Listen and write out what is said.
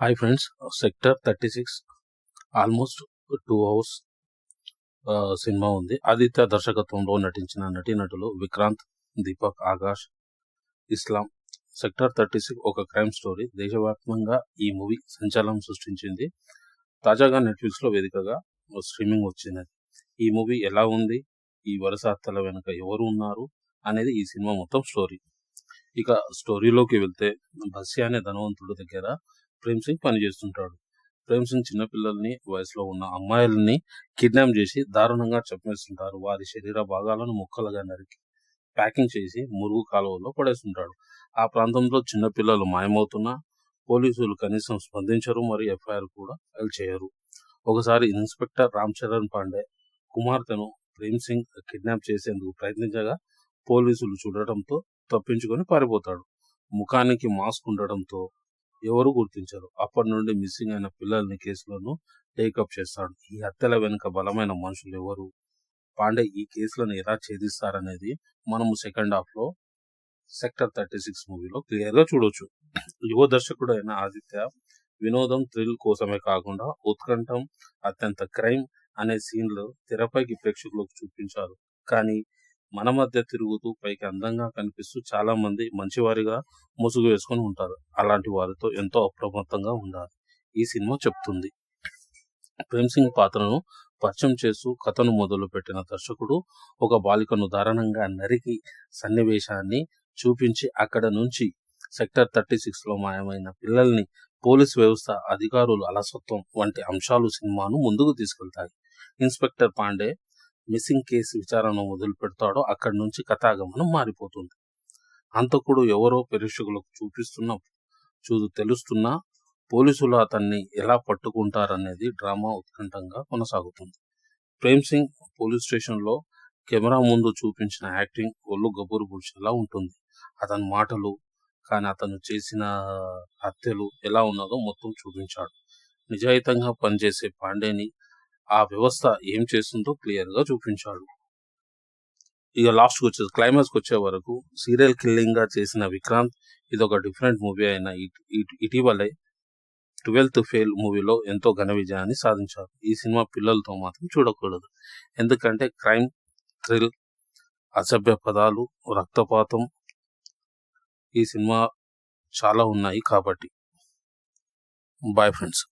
Hi friends sector thirty six almost two hours cinema ఉంది. ఆదిత్య దర్శకత్వంలో నటించిన నటీనటులు Vikrant Deepak Akash Islam. Sector thirty six ఒక crime story. దేశవ్యాప్తంగా ఈ మూవీ సంచలనం సృష్టించింది. తాజాగా నెట్ఫ్లిక్స్లో వేదికగా స్ట్రీమింగ్ వచ్చినది ఈ మూవీ ఎలా ఉంది? ఈ వరుస హత్యల వెనుక ఎవరు ఉన్నారు? అనేది ఈ సినిమా మొత్తం స్టోరీ. ఇక స్టోరీలోకి వెళ్తే బస్య అనే ధనవంతుడి దగ్గర ప్రేమ్ సింగ్ పనిచేస్తుంటాడు. ప్రేమ్ సింగ్ చిన్నపిల్లల్ని వయసులో ఉన్న అమ్మాయిలని కిడ్నాప్ చేసి దారుణంగా చెప్పేస్తుంటారు వారి శరీర భాగాలను ముక్కలుగా నరికి ప్యాకింగ్ చేసి మురుగు కాలువలో పడేస్తుంటాడు. ఆ ప్రాంతంలో చిన్నపిల్లలు మాయమవుతున్నా పోలీసులు కనీసం స్పందించరు మరియు ఎఫ్ఐఆర్ కూడా ఫైల్ చేయరు. ఒకసారి ఇన్స్పెక్టర్ రామ్ చరణ్ పాండే కుమార్తెను ప్రేమ్ సింగ్ కిడ్నాప్ చేసేందుకు ప్రయత్నించగా పోలీసులు చూడటంతో తప్పించుకొని పారిపోతాడు. ముఖానికి మాస్క్ ఉండడంతో ఎవరు గుర్తించరు. అప్పటి నుండి మిస్సింగ్ అయిన పిల్లల్ని కేసులను టేకప్ చేస్తాడు. ఈ హత్యల వెనుక బలమైన మనుషులు ఎవరు? పాండే ఈ కేసులను ఎలా ఛేదిస్తారనేది మనము సెకండ్ హాఫ్లో సెక్టర్ థర్టీ సిక్స్ మూవీలో క్లియర్గా చూడొచ్చు. యువ దర్శకుడు అయిన ఆదిత్య వినోదం థ్రిల్ కోసమే కాకుండా ఉత్కంఠం అత్యంత క్రైమ్ అనే సీన్లు తెరపైకి ప్రేక్షకులకు చూపించారు. కానీ మన మధ్య తిరుగుతూ పైకి అందంగా కనిపిస్తూ చాలా మంది మంచివారిగా ముసుగు వేసుకొని ఉంటారు. అలాంటి వారితో ఎంతో అప్రమత్తంగా ఉండాలి. ఈ సినిమా చెప్తుంది. ప్రేమ్ సింగ్ పాత్రను పరిచయం చేస్తూ కథను మొదలు పెట్టిన దర్శకుడు ఒక బాలికను దారుణంగా నరికి సన్నివేశాన్ని చూపించి అక్కడ నుంచి సెక్టర్ థర్టీ సిక్స్లో మాయమైన పిల్లల్ని పోలీస్ వ్యవస్థ అధికారులు అలసత్వం వంటి అంశాలు సినిమాను ముందుకు తీసుకెళ్తాయి. ఇన్స్పెక్టర్ పాండే మిస్సింగ్ కేసు విచారణ మొదలు పెడతాడో అక్కడి నుంచి కథాగమనం మారిపోతుంది. అంతకుడు ఎవరో ప్రేక్షకులకు చూపిస్తున్న చూదు తెలుస్తున్నా పోలీసులు అతన్ని ఎలా పట్టుకుంటారనేది డ్రామా ఉత్కంఠంగా కొనసాగుతుంది. ప్రేమ్ సింగ్ పోలీస్ స్టేషన్లో కెమెరా ముందు చూపించిన యాక్టింగ్ ఒళ్ళు గబురు పుడిచేలా ఉంటుంది. అతని మాటలు కానీ అతను చేసిన హత్యలు ఎలా ఉన్నదో మొత్తం చూపించాడు. నిజాయితంగా పనిచేసే పాండేని ఆ వ్యవస్థ ఏం చేస్తుందో క్లియర్గా చూపించాడు. ఇక లాస్ట్కి వచ్చేది క్లైమాక్స్కి వచ్చే వరకు సీరియల్ కిల్లింగ్గా చేసిన విక్రాంత్ ఇది ఒక డిఫరెంట్ మూవీ అయిన ఇటీవలే ట్వెల్త్ ఫెయిల్ మూవీలో ఎంతో ఘన విజయాన్ని సాధించారు. ఈ సినిమా పిల్లలతో మాత్రం చూడకూడదు. ఎందుకంటే క్రైమ్ థ్రిల్ అసభ్య పదాలు రక్తపాతం ఈ సినిమా చాలా ఉన్నాయి కాబట్టి. Bye friends.